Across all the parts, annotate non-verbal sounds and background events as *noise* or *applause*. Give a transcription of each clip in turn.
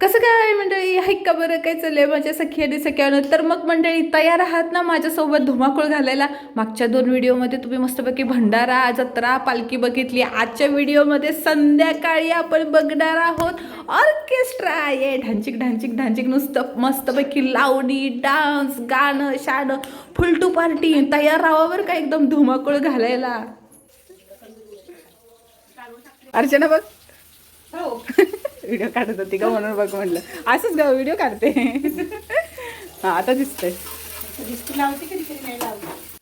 कसं काय मंडळी? हाईक का बरं? काय चाललंय? माझ्या सखी आणि सख्यानं तर मग मंडळी तयार आहात ना माझ्यासोबत धुमाकूळ घालायला? मागच्या दोन व्हिडिओमध्ये तुम्ही मस्तपैकी भंडारा जत्रा पालखी बघितली. आजच्या व्हिडिओमध्ये संध्याकाळी आपण बघणार आहोत ऑर्केस्ट्रा. ये ढांचिक ढांचिक ढांचिक. नुसतं मस्तपैकी लावणी डान्स गाणं शाणं. फुलटू पार्टी. तयार राहावं बरं का एकदम धुमाकूळ घालायला? अर्चना बघ. *laughs* व्हिडिओ काढत होती का म्हणून बघ म्हणलं. असंच ग व्हिडिओ काढते. हा आता दिसतंय.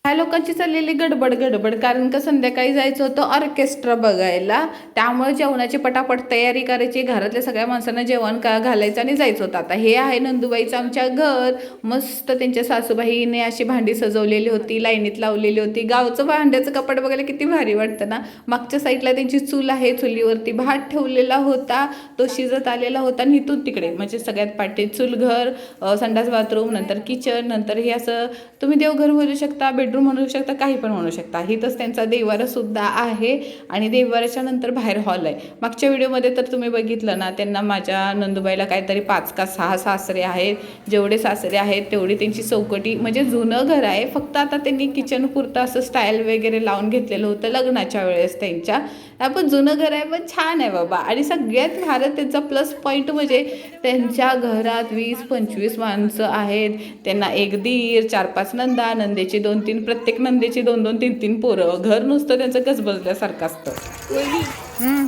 ह्या लोकांची चाललेली गडबड गडबड. कारण का संध्याकाळी जायचं होतं ऑर्केस्ट्रा बघायला. त्यामुळे जेवणाची पटापट तयारी करायची. घरातल्या सगळ्या माणसांना जेवण का घालायचं आणि जायचं होतं. आता हे आहे नंदुबाईचं आमच्या घर. मस्त त्यांच्या सासूबाईने अशी भांडी सजवलेली होती लाईनीत लावलेली होती. गावचं भांड्याचं कपाट बघायला किती भारी वाटतं ना. मागच्या साईडला त्यांची चूल आहे चुलीवरती भात ठेवलेला होता. तो शिजत आलेला होता आणि इथून तिकडे. म्हणजे सगळ्यात पाठी चूल घर संडास बाथरूम नंतर किचन नंतर हे असं तुम्ही देवघर बोलू शकता बेडरूम म्हणू शकता काही पण म्हणू शकता. हिथंच त्यांचा देवारासुद्धा आहे आणि देवाराच्या नंतर बाहेर हॉल आहे. मागच्या व्हिडिओमध्ये तर तुम्ही बघितलं ना त्यांना माझ्या नंदुबाईला काहीतरी पाच का सहा सासरे आहेत. जेवढे सासरे आहेत तेवढी त्यांची चौकटी. म्हणजे जुनं घर आहे. फक्त आता त्यांनी किचन पुरतं असं स्टाईल वगैरे लावून घेतलेलं होतं लग्नाच्या वेळेस त्यांच्या. आपण जुनं घर आहे पण छान आहे बाबा. आणि सगळ्यात भारत त्यांचा प्लस पॉईंट म्हणजे त्यांच्या घरात वीस पंचवीस माणसं आहेत. त्यांना एक दीर चार पाच नंदा नंदेची दोन तीन प्रत्येक नंदेची दोन दोन तीन तीन पोरं. घर नुसतं त्यांचं गजबजल्यासारखं असतं.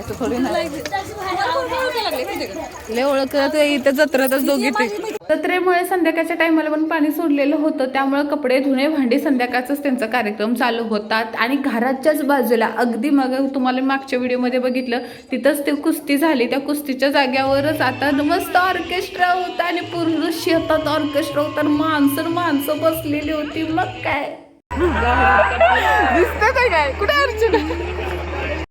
असं थोडी नाही. लय ओळखत इथं जत्रातच दोघी ते जत्रेमुळे संध्याकाळच्या टायमाला पण पाणी सोडलेलं होतं त्यामुळे कपडे धुणे भांडी संध्याकाळचाच त्यांचा कार्यक्रम चालू होतात. आणि घराच्याच बाजूला अगदी मग तुम्हाला मागच्या व्हिडिओमध्ये बघितलं तिथंच ते कुस्ती झाली. त्या कुस्तीच्या जाग्यावरच आता मस्त ऑर्केस्ट्रा होता आणि पूर्ण शेतात ऑर्केस्ट्रा होता माणसं माणसं बसलेली होती. मग काय? दिसत काय? कुठे अर्चना?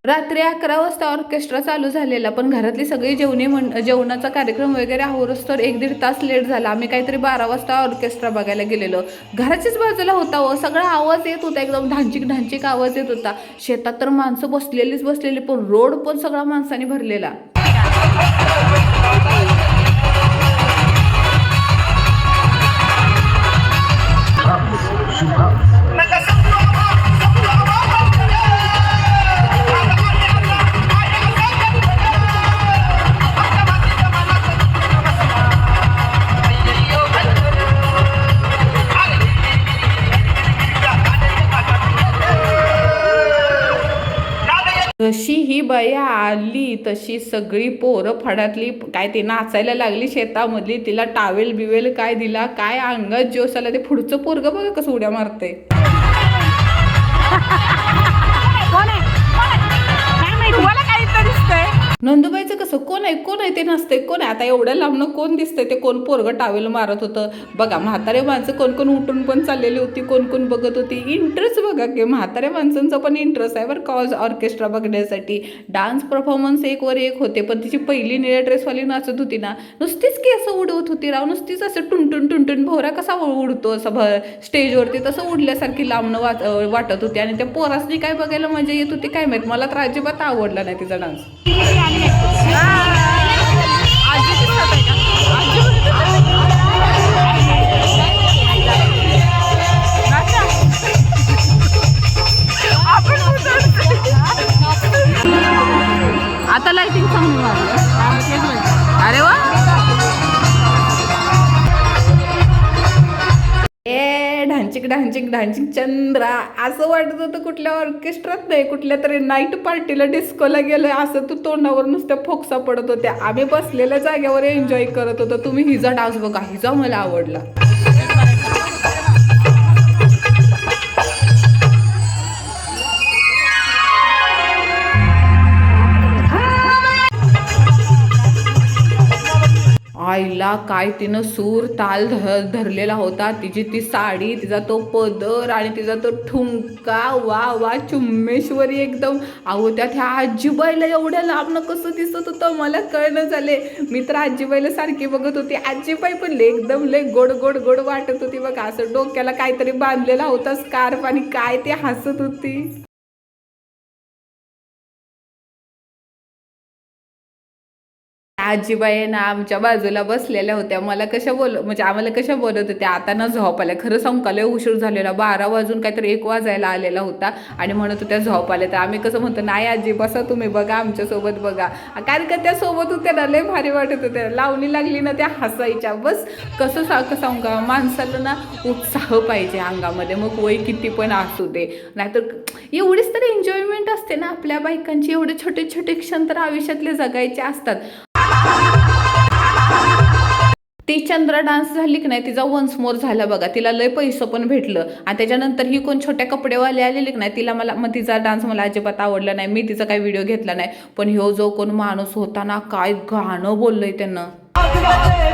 रात्री अकरा वाजता ऑर्केस्ट्रा चालू झालेला पण घरातली सगळी जेवणे म्हण जेवणाचा कार्यक्रम वगैरे आवरच तर एक दीड तास लेट झाला. आम्ही काहीतरी बारा वाजता ऑर्केस्ट्रा बघायला गेलेलो. घराच्याच बाजूला होता व सगळा आवाज येत होता एकदम ढांचिक ढांचिक आवाज येत होता. शेतात तर माणसं बसलेलीच बसलेली पण रोड पण सगळा माणसाने भरलेला. आली तशी सगळी पोरं फडातली काय ती नाचायला लागली शेतामधली तिला टावेल बिवेल काय दिला काय अंगात जोश आला ते पुढचं पोरग बघा कसं उड्या मारते नंदुबाईचं कसं कोण आहे कोण आहे ते नसते कोण आहे? आता एवढ्या लांबनं कोण दिसतंय? ते कोण पोरगं टावेल मारत होतं? बघा म्हातारे माणसं कोण कोण उठून पण चाललेली होती कोण कोण बघत होती? इंटरेस्ट बघा की म्हाताऱ्या माणसांचा पण इंटरेस्ट आहे बरं कॉज ऑर्केस्ट्रा बघण्यासाठी. डान्स परफॉर्मन्स एक वर एक होते पण तिची पहिली निळ्या ड्रेसवाली नाचत होती ना नुसतीच की असं उडवत होती राव नुसतीच असं टुनटुन टुनटुन भोवरा कसा उडतो असं भ स्टेजवरती तसं उडल्यासारखी लांबणं वाट वाटत होती. आणि त्या पोरासनी काय बघायला मजा येत होती काय माहीत? मला तर अजिबात आवडला नाही तिचा डान्स आता ए ढांचिक चंद्रा. असं वाटत होतं कुठल्या ऑर्केस्ट्रात नाही कुठल्या तरी नाईट पार्टीला डिस्कोला गेलोय असं तू तोंडावर नुसत्या फोक्सा पडत होत्या. आम्ही बसलेल्या जागेवर एन्जॉय करत होतो. तुम्ही हिचा डान्स बघा हिजा मला आवडला. आईला काय तिनं सूर ताल धर धरलेला होता. तिची ती साडी तिचा तो पदर आणि तिचा तो ठुमका. वा वा चुम्मेश्वरी एकदम. अहो त्यात ह्या आजीबाईला एवढ्या लांबनं कसं दिसत होतं? मला कळणं झाले मी तर आजीबाईला सारखी बघत होती. आजीबाई पण लय एकदम लय गोड गोड गोड वाटत होती बघा. असं डोक्याला काहीतरी बांधलेला होता स्कार्फ आणि काय ते हसत होती. आजीबाई ना आमच्या बाजूला बसलेल्या होत्या. मला कशा बोल म्हणजे आम्हाला कशा बोलत होत्या? आता ना झोप आल्या खरं सांगू का? लय उशीर झालेला. बारा वाजून काहीतरी एक वाजायला आलेला होता आणि म्हणत होत्या झोप आल्या तर आम्ही कसं म्हणतो नाही आजी बसा तुम्ही बघा आमच्यासोबत बघा. कारण का त्यासोबत होत्या ना लय भारी वाटत होत्या. लावणी लागली ना त्या हसायच्या. बस कसं सारखं कसं सांगू का? माणसाला ना उत्साह पाहिजे अंगामध्ये. मग वय किती पण असू दे. नाहीतर एवढीच तर एन्जॉयमेंट असते ना आपल्या बायकांची. एवढे छोटे छोटे क्षण तर आयुष्यातले जगायचे असतात. ती चंद्र डान्स झाली की नाही तिचा वन्स मोर झाला बघा. तिला लय पैसं पण भेटलं. आणि त्याच्यानंतर ही कोण छोट्या कपडेवाले आलेली की नाही तिला मला मग तिचा डान्स मला अजिबात आवडला नाही. मी तिचा काही व्हिडिओ घेतला नाही. पण ह्यो जो कोण माणूस होता ना काय गाणं बोललंय त्यानं.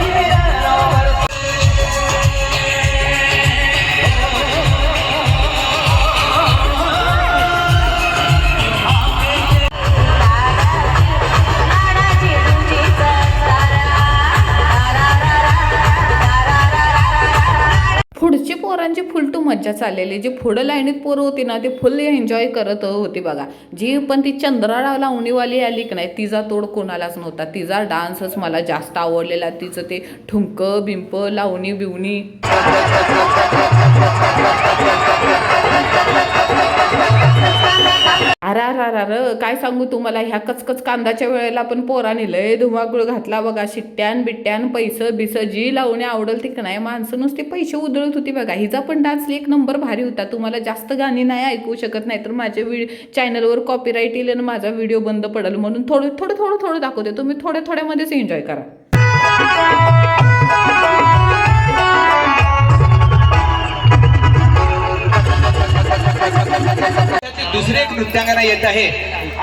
पोरांची फुल टू मज्जा चाललेली. जी पुढं लाईनीत पोरं होती ना ती फुल एन्जॉय करत होती बघा. जी पण ती चंद्रा लावणीवाली आली की नाही तिचा तोड कोणालाच नव्हता. तिचा डान्सच मला जास्त आवडलेला. तिचं ते ठुंक बिंप लावणी बिवणी अरे अरे काय सांगू तुम्हाला? ह्या कचकच कांदाच्या वेळेला पण पोराने लय धुमाकूळ घातला बघा. शिट्ट्यान बिट्ट्यान पैसं बिस जी लावणे आवडल ती नाही. माणसं नुसते पैसे उधळत होती बघा. हिचा पण डान्स एक नंबर भारी होता. तुम्हाला जास्त गाणी नाही ऐकू शकत नाही तर माझ्या व्हिडिओ चॅनलवर कॉपीराईट येईल आणि माझा व्हिडिओ बंद पडेल म्हणून थोडं थोडं थोडं थोडं दाखवते. तुम्ही थोड्या थोड्यामध्येच एन्जॉय करा. दुसरे एक नृत्यांगना येत आहे.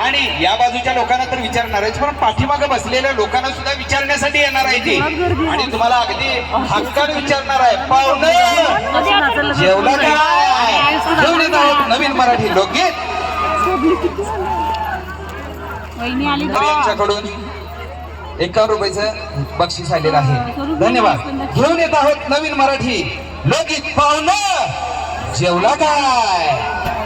आणि या बाजूच्या लोकांना तर विचारणार आहे पण पाठीमागे बसलेल्या लोकांना सुद्धा विचारण्यासाठी येणार आहे ती. आणि तुम्हाला अगदी हक्काने विचारणार आहे. पाहुणं! जेवला काय घेऊन येत आहोत. नवीन मराठी लोकगीत. यांच्याकडून एकावन्न रुपयाचं बक्षीस आलेलं आहे. धन्यवाद. घेऊन येत आहोत नवीन मराठी लोकगीत. पाहुणं! जेवला काय?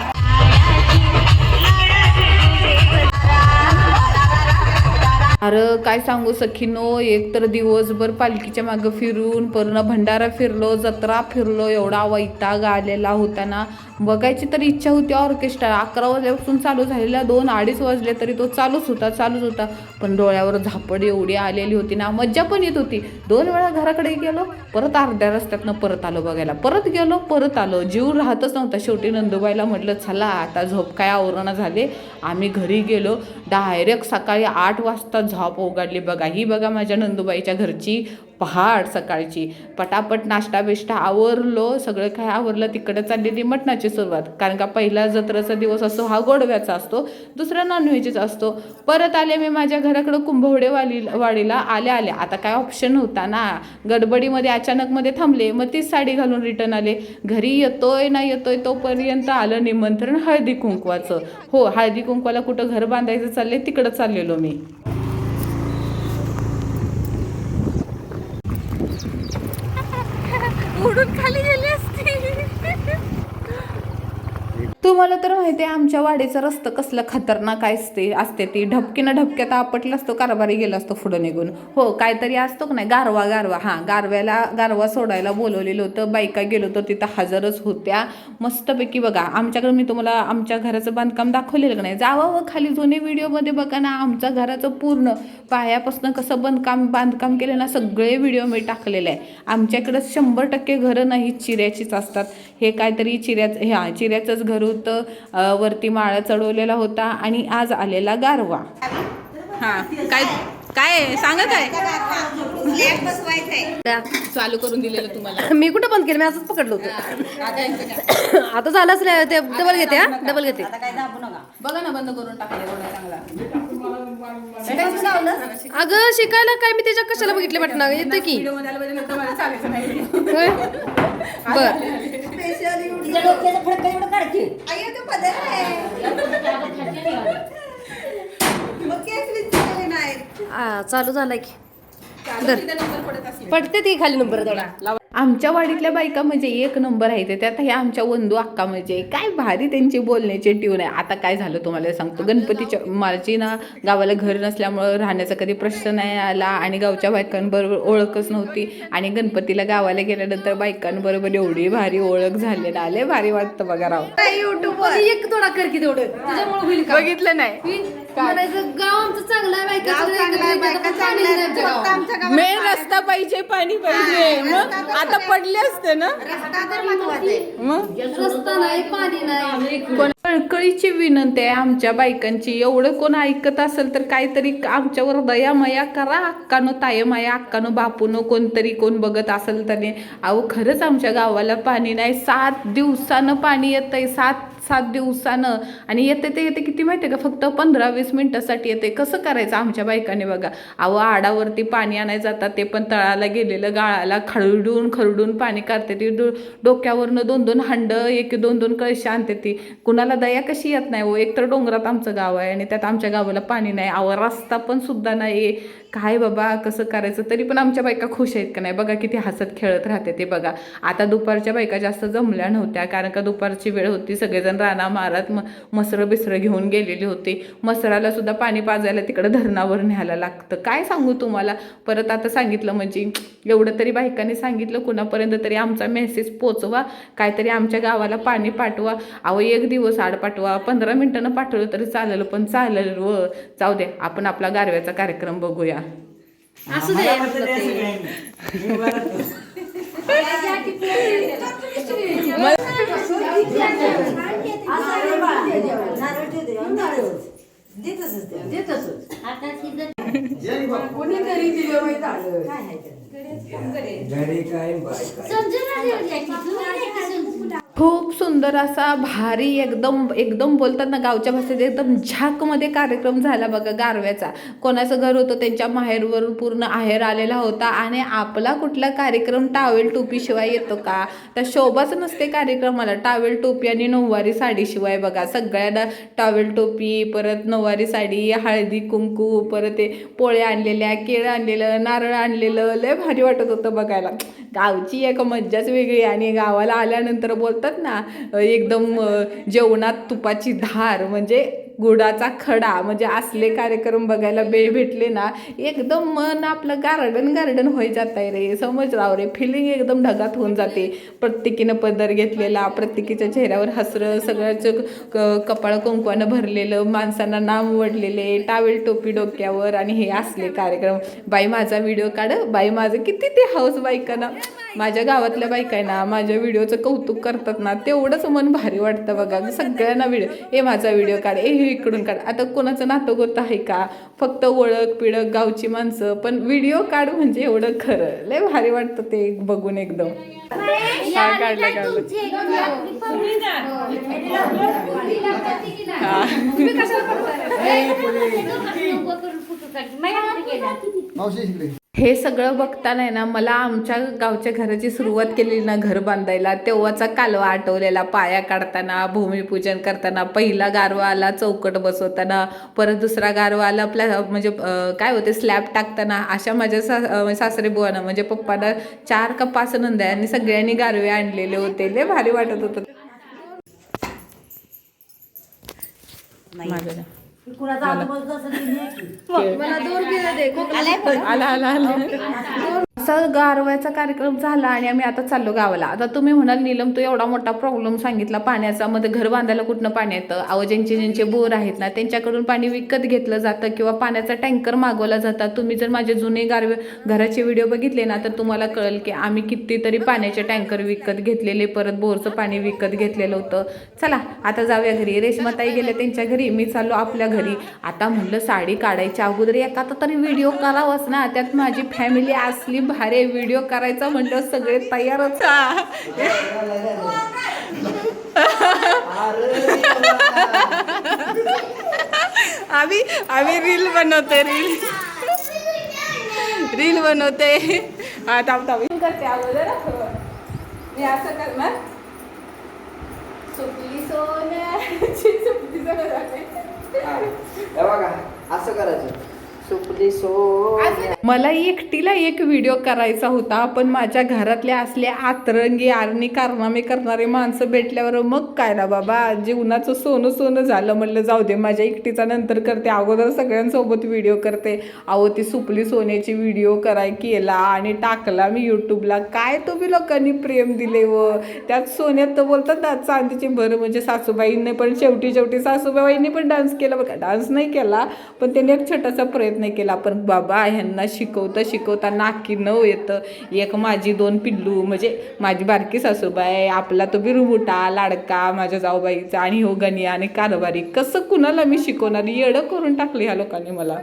अरे काय सांगू सखीनो एक तर दिवसभर पालखीच्या मागं फिरून पूर्ण भंडारा फिरलो जत्रा फिरलो एवढा वैताग आलेला होता ना. बघायची तर इच्छा होती ऑर्केस्ट्रा. अकरा वाजल्यापासून चालू झालेला दोन अडीच वाजले तरी तो चालूच होता चालूच होता. पण डोळ्यावर झापड एवढी आलेली होती ना मज्जा पण येत होती. दोन वेळा घराकडे गेलो परत अर्ध्या रस्त्यातनं परत आलो बघायला. परत गेलो परत आलो. जीव राहतच नव्हता. शेवटी नंदुबाईला म्हटलं चला आता झोप काय आवरणं झाले? आम्ही घरी गेलो. डायरेक्ट सकाळी आठ वाजता झोप उघडली. बघा ही बघा माझ्या नंदुबाईच्या घरची पहाड सकाळची. पटापट नाश्ता बिष्टा आवरलो. सगळं काय आवरलं तिकडं चाललेली मटणाची सुरुवात. कारण का पहिला जत्रेचा दिवस असतो हा गोडव्याचा असतो दुसरा नॉनव्हेजचा असतो. परत आले मी माझ्या घराकडं कुंभवडे वाली वाडीला. आल्या आल्या आता काय ऑप्शन होता ना. गडबडीमध्ये अचानकमध्ये थांबले. मग तीच साडी घालून रिटर्न आले. घरी येतोय ना येतोय तोपर्यंत आलं निमंत्रण हळदी कुंकवाचं. हो हळदी कुंकवाला कुठं घर बांधायचं चाललंय तिकडं चाललेलो मी. उडून खाली गेली असती तुम्हाला तर माहिती आहे आमच्या वाडीचा रस्ता कसलं खतरनाक असते असते ती. ढपकीनं ढपक्यात आपटला असतो कारभारी गेला असतो पुढं निघून. हो काहीतरी असतो का नाही? गारवा गारवा. हां गारव्याला गारवा सोडायला बोलवलेलं होतं. बायका गेलो तर तिथं हजरच होत्या. मस्तपैकी बघा आमच्याकडे मी तुम्हाला आमच्या घराचं बांधकाम दाखवलेलं का नाही? जावं व खाली जुने व्हिडिओमध्ये बघा ना आमच्या घराचं पूर्ण पायापासून कसं बांधकाम बांधकाम केलं ना सगळे व्हिडिओ मी टाकलेले आहे. आमच्याकडं शंभर टक्के घरं नाही चिऱ्याचीच असतात. हे काहीतरी चिऱ्याचं ह्या चिऱ्याचंच घर होतं. अं, वरती माळा चढवलेला होता आणि आज आलेला गारवा. हां काय? काय सांगा काय? चालू करून दिलेलं तुम्हाला. *laughs* मी कुठं बंद केलं? मी असंच पकडलं होतं. *laughs* आता झालंच नाही ते डबल घेते हा? डबल घेते. बघा ना बंद करून टाकले अगं शिकायला काय? मी त्याच्या कशाला बघितले वाटणार येतं की? व्हिडिओमध्ये *laughs* आलं पाहिजे नंतर मला चालायचं नाही होय? बर आ, चालू झाला की. पडते ती खाली नंबर आमच्या वाडीतल्या बायका म्हणजे एक नंबर आहे ते. त्यात हे आमच्या वंदू अक्का म्हणजे. काय भारी त्यांची बोलण्याची ट्यून आहे. आता काय झालं तुम्हाला सांगतो. गणपतीच्या माझी ना गावाला घर नसल्यामुळं राहण्याचा कधी प्रश्न नाही आला आणि गावच्या बायकांबरोबर ओळखच नव्हती. आणि गणपतीला गावाला गेल्यानंतर बायकांबरोबर एवढी भारी ओळख झाली ना. आले भारी वाटतं बघा राव. युट्यूबवर एक थोडा कर की तेवढं. बघितलं नाही. म्हणायचं गाव आमचं चांगलं आहे बायका सगळ्या एकत्र येतात, पण पाणी नाही आमच्या गावात. मेन रस्ता पाहिजे पाणी पाहिजे. मग आता पडले असते ना? मग? रस्ता नाही पाणी नाही. कोण कळकळीची विनंती आहे आमच्या बायकांची. एवढं कोण ऐकत असेल तर काहीतरी आमच्यावर दया मया करा. अक्कानो ताय माया अक्कानो बापूनो कोणतरी कोण बघत असेल त्याने अहो खरंच आमच्या गावाला पाणी नाही. सात दिवसानं पाणी येतंय. सात सात दिवसानं. आणि येते ते येते किती माहिती आहे का? फक्त पंधरा वीस मिनटासाठी येते. कसं करायचं आमच्या बायकाने बघा? अहो आडावरती पाणी आणायला जातात. ते पण तळाला गेलेलं गाळाला खरडून खरडून पाणी काढते. ती डो डोक्यावरनं दोन दोन हांडं एक दोन दोन कळशी आणते ती. कुणाला दया कशी येत नाही हो? एक तर डोंगरात आमचं गाव आहे आणि त्यात आमच्या गावाला पाणी नाही. अहो रस्ता पण सुद्धा नाही काय बाबा कसं करायचं? तरी पण आमच्या बायका खुश आहेत का नाही? बघा किती हसत खेळत राहते ते बघा. आता दुपारच्या बायका जास्त जमल्या नव्हत्या. कारण का दुपारची वेळ होती. सगळेजण राणा मारत म मसरं बिसरं घेऊन गेलेली होती. मसराला सुद्धा पाणी पाजायला तिकडं धरणावर न्यायला लागतं. काय सांगू तुम्हाला? परत आता सांगितलं म्हणजे एवढं तरी बायकांनी सांगितलं कुणापर्यंत तरी आमचा मेसेज पोचवा काहीतरी आमच्या गावाला पाणी पाठवा. अहो एक दिवस आड पाठवा पंधरा मिनिटानं पाठवलं तरी चालेल पण चालेल व जाऊ दे आपण आपला गारव्याचा कार्यक्रम बघूया. असू *laughs* दे आपलं ते. खूप सुंदर असा भारी एकदम एकदम बोलतात ना गावच्या भाषेत एकदम झाकमध्ये कार्यक्रम झाला बघा गारव्याचा. कोणाचं घर होतं त्यांच्या माहेरवरून पूर्ण आहेर आलेला होता आणि आपला कुठला कार्यक्रम टावेल टोपीशिवाय येतो का? तर शोभाच नसते कार्यक्रमाला. टावेल टोपी आणि नऊवारी साडीशिवाय बघा. सगळ्यांना टावेल टोपी परत नऊवारी साडी हळदी कुंकू परत ते पोळे आणलेल्या केळं आणलेलं नारळ आणलेलं. लय भारी वाटत होतं बघायला. गावची एक मज्जाच वेगळी आणि गावाला आल्यानंतर बोलतात ना एकदम जेवणात तुपाची धार म्हणजे गुडाचा खडा म्हणजे असले कार्यक्रम बघायला बेळ भेटले ना एकदम मन आपलं गार्डन गार्डन होई जात आहे रे. समज राव रे फिलिंग एकदम ढगात होऊन जाते. प्रत्येकीनं पदर घेतलेला प्रत्येकीच्या चेहऱ्यावर हसरं सगळ्याचं क कपाळ कुंकवानं भरलेलं माणसांना नाम वडलेले टावेल टोपी डोक्यावर आणि हे असले कार्यक्रम. बाई माझा व्हिडिओ काढ. बाई माझं किती ते हाऊस बायकांना माझ्या गावातल्या बायका आहे ना माझ्या व्हिडिओचं कौतुक करतात ना तेवढंच मन भारी वाटतं बघा. सगळ्यांना व्हिडिओ ए माझा व्हिडिओ काढ ए हे इकडून काढ. आता कोणाचं नातं गोत आहे का? फक्त ओळख पिळक गावची माणसं पण व्हिडिओ काढ म्हणजे एवढं खरं. लय भारी वाटतं ते बघून एकदम. हा, काढलं काढलं हे सगळं बघताना आहे ना मला आमच्या गावच्या घराची सुरुवात केलेली ना घर बांधायला तेव्हाचा कालवा आठवलेला. पाया काढताना भूमिपूजन करताना पहिला गारवा आला चौकट बसवताना परत दुसरा गारवा आला आपल्या म्हणजे काय होते स्लॅब टाकताना अशा माझ्या सा अं, सासरे बुवानं म्हणजे पप्पाला चार का पाच नंद आहे आणि सगळ्यांनी गारवे आणलेले होते. लय भारी वाटत होतं. माझं मला दोन किलो दे आला आला आला असा गारव्याचा कार्यक्रम झाला आणि आम्ही आता चाललो गावाला. आता तुम्ही म्हणाल नीलम तू एवढा मोठा प्रॉब्लेम सांगितला पाण्याचा. मध्ये घर बांधायला कुठनं पाणी येतं? अहो ज्यांचे ज्यांचे बोर आहेत ना त्यांच्याकडून पाणी विकत घेतलं जातं किंवा पाण्याचा टँकर मागवला जातात तुम्ही जर माझे जुने गारवे घराचे व्हिडिओ बघितले ना तर तुम्हाला कळेल की आम्ही कितीतरी पाण्याचे टँकर विकत घेतलेले परत बोरचं पाणी विकत घेतलेलं होतं. चला आता जाऊया घरी. रेशमाताई गेल्या त्यांच्या घरी. मी चाललो आपल्या घरी आता म्हणलं साडी काढायच्या अगोदर एखादा तरी व्हिडिओ करावाच ना. त्यात माझी फॅमिली असली भारी व्हिडिओ करायचा म्हटलं सगळे तयारच. आम्ही आम्ही रील बनवते रील रील बनवते हा थांब थांब. मी करते अगोदर. मी असं करणार. सुटली सोन्याची सुटली सोन्याची. हे. बघा असं करायचं. मला एकटीला एक व्हिडिओ करायचा होता पण माझ्या घरातल्या असल्या आतरंगी आरणी कारनामे करणारे माणसं भेटल्यावर मग काय ना बाबा? जीवनाचं सोनं सोनं झालं म्हणलं जाऊ दे माझ्या एकटीचा नंतर करते. अगोदर सगळ्यांसोबत व्हिडिओ करते. अहो ती सुपली सोन्याची व्हिडिओ कराय केला आणि टाकला मी यूट्यूबला काय तुम्ही लोकांनी प्रेम दिले व? त्यात सोन्यात तर बोलतात ना चांदीची भर म्हणजे सासूबाईंनी पण शेवटी शेवटी सासूबाईंनी पण डान्स केला बघा. डान्स नाही केला पण त्याने एक छोटासा प्रयत्न केला पण बाबा ह्यांना शिकवता शिकवता नाकी न येतं. एक माझी दोन पिल्लू म्हणजे माझी बारकी सासूबाई आपला तो बिरुमुटा लाडका माझ्या जाऊबाईचा आणि हो गणी आणि कारभारी. कसं कुणाला मी शिकवणार? येडं करून टाकले ह्या लोकांनी मला.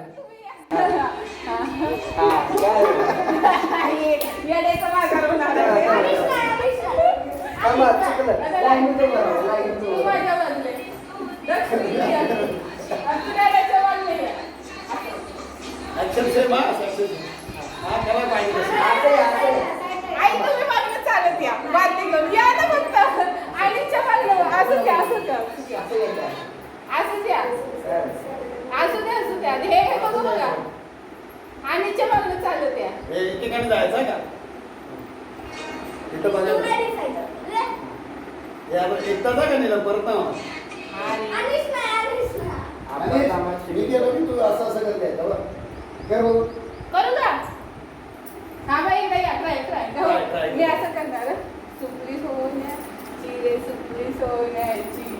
आई तुम्ही मागणं चालत या. बादली घेऊन या ना फक्त. आईच्या मागणं. असू द्या असू द्या असू द्या. असू द्या. असू द्या असू द्या. हे हे बघू बघा. आणीच्या मागणं चालत या. ठिकाणी जायचं का? इथं बघा. एकटा जा का निला परत ना मी गेलो की तू असं असं करते. कर. करू का? हा बाई एकदा या ट्राय ट्राय. मी असं करणार सुपली सोन्याची रे सुपली सोन्याची.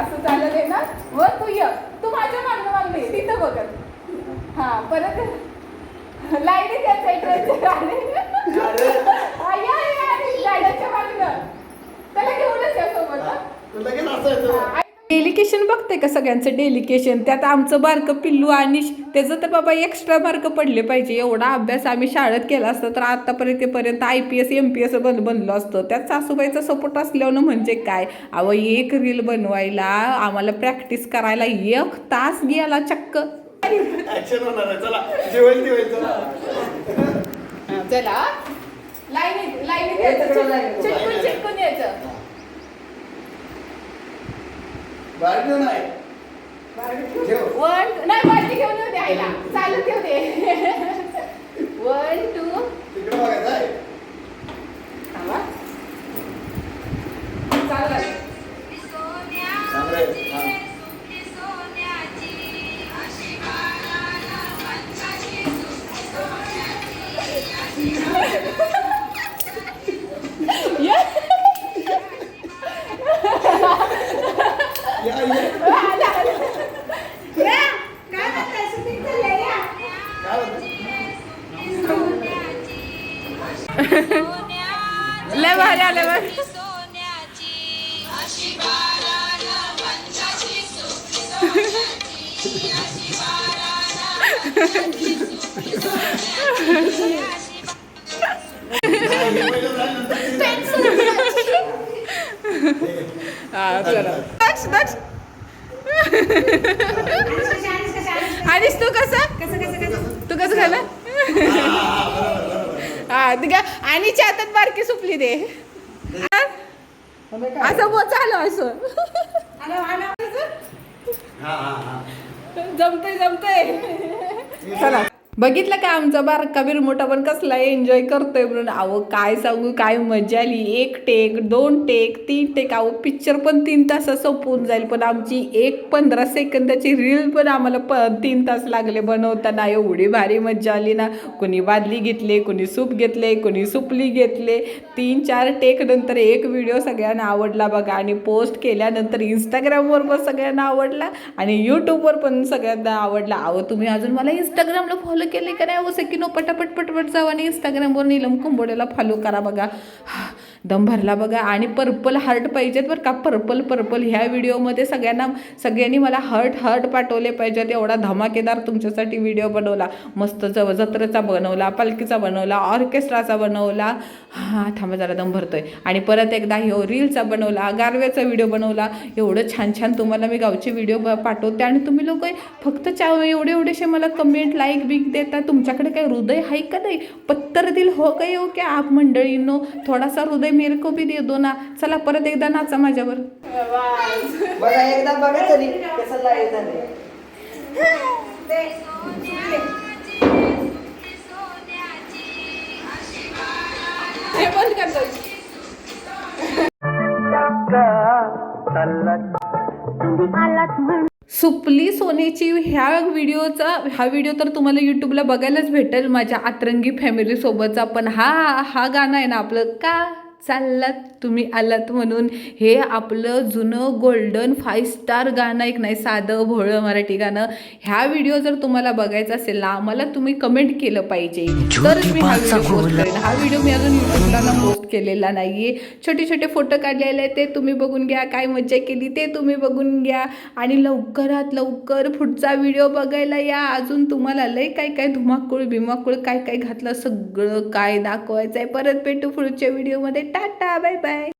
असं चालत आहे ना? व तू ये. तू माझ्या मागणं मागणं तिथं बघत हा परत लाईनीत यायचं ट्रेनच्या गाड्याच्या मागणं त्याला घेऊनच या सोबत. लगेच असं येतं. डेलिकेशन बघते का सगळ्यांचं डेलिकेशन त्यात आमचं बारकं पिल्लू आणि त्याचं तर बाबा एक्स्ट्रा मार्क पडले पाहिजे. एवढा अभ्यास आम्ही शाळेत केला असता तर आतापर्यंत पर्यंत I P S M P S बन बनलो असतो. त्यात सासूबाईचा सपोर्ट असल्यानं म्हणजे काय? अहो एक रील बनवायला आम्हाला प्रॅक्टिस करायला एक तास गेला चक्क. चला लाईनीत लाईनीत यायचं. घेऊन आहे जेव वन नाही बाटली घेऊन येऊ दे आईला. चालत येऊ दे. वन टू तिकडे बघायचं आहे. थांबा. चालू आहे. हे चला दक्ष दक्ष आणिस तू कसं तू कसं झालं हा तू काय आणीच्या हातात बारकी सुपली दे? असं बो चालू असं. जमतय जमतय चला बघितलं का आमचा बारका बिरमोठा पण कसला एन्जॉय करतोय म्हणून. अहो काय सांगू काय मजा आली. एक टेक दोन टेक तीन टेक अहो पिक्चर पण तीन तासात संपवून जाईल पण आमची एक पंधरा सेकंदाची रील पण आम्हाला प तीन तास लागले बनवताना. एवढी भारी मजा आली ना. कोणी बादली घेतले कोणी सूप घेतले कोणी सुपली घेतले. तीन चार टेक नंतर एक व्हिडिओ सगळ्यांना आवडला बघा. आणि पोस्ट केल्यानंतर इंस्टाग्रामवर पण सगळ्यांना आवडला आणि यूट्यूबवर पण सगळ्यांना आवडला. अहो तुम्ही अजून मला इंस्टाग्रामला फॉलो केले का नाही? की सकिनो पटापट पटपट जावा आणि इंस्टाग्रामवर नीलम कुंबोडेला फॉलो करा बघा. दम भरला बघा. आणि पर्पल हार्ट पाहिजेत बरं का. पर्पल पर्पल ह्या व्हिडिओमध्ये सगळ्यांना सगळ्यांनी मला हर्ट हर्ट पाठवले पाहिजेत. एवढा धमाकेदार तुमच्यासाठी व्हिडिओ बनवला. मस्त ज जत्रेचा बनवला पालखीचा बनवला ऑर्केस्ट्राचा बनवला. हां थांबा जरा दम भरतोय. आणि परत एकदा हो रीलचा बनवला गारव्याचा व्हिडिओ बनवला. एवढं छान छान तुम्हाला मी गावचे व्हिडिओ पाठवते. आणि तुम्ही लोक फक्त चा एवढे एवढेसे मला कमेंट लाईक बिक देता. तुमच्याकडे काही हृदय आहे का नाही? पत्तर दिल हो काही हो क्या आप मंडळींनो थोडासा हृदय मेरे को भी दे दो ना। चला परत एकदा नाचा माझ्यावर. सुपली सोनेची ह्या व्हिडिओचा हा व्हिडिओ तर तुम्हाला यूट्यूबला बघायलाच भेटेल माझ्या आतरंगी फॅमिलीसोबतचा पण हा हा गाणं आहे ना आपलं का? चाललात तुम्ही आलात म्हणून. हे आपलं जुनं गोल्डन फाईव्ह स्टार गाणं एक नाही साधं भोळं मराठी गाणं. ह्या व्हिडिओ जर तुम्हाला बघायचा असेल ना मला तुम्ही कमेंट केलं पाहिजे. तरच मी हा व्हिडिओ पोस्ट करेन. हा व्हिडिओ मी अजून यूट्यूबला ना पोस्ट केलेला नाहीये. छोटे छोटे फोटो काढलेले ते तुम्ही बघून घ्या. काय मजा केली ते तुम्ही बघून घ्या. आणि लवकरात लवकर पुढचा व्हिडिओ बघायला या. अजून तुम्हाला लय काय काय धुमाकूळ बिमाकूळ काय काय घातलं सगळं काय दाखवायचं आहे परत भेटू पुढच्या व्हिडिओमध्ये टाटा बाय बाय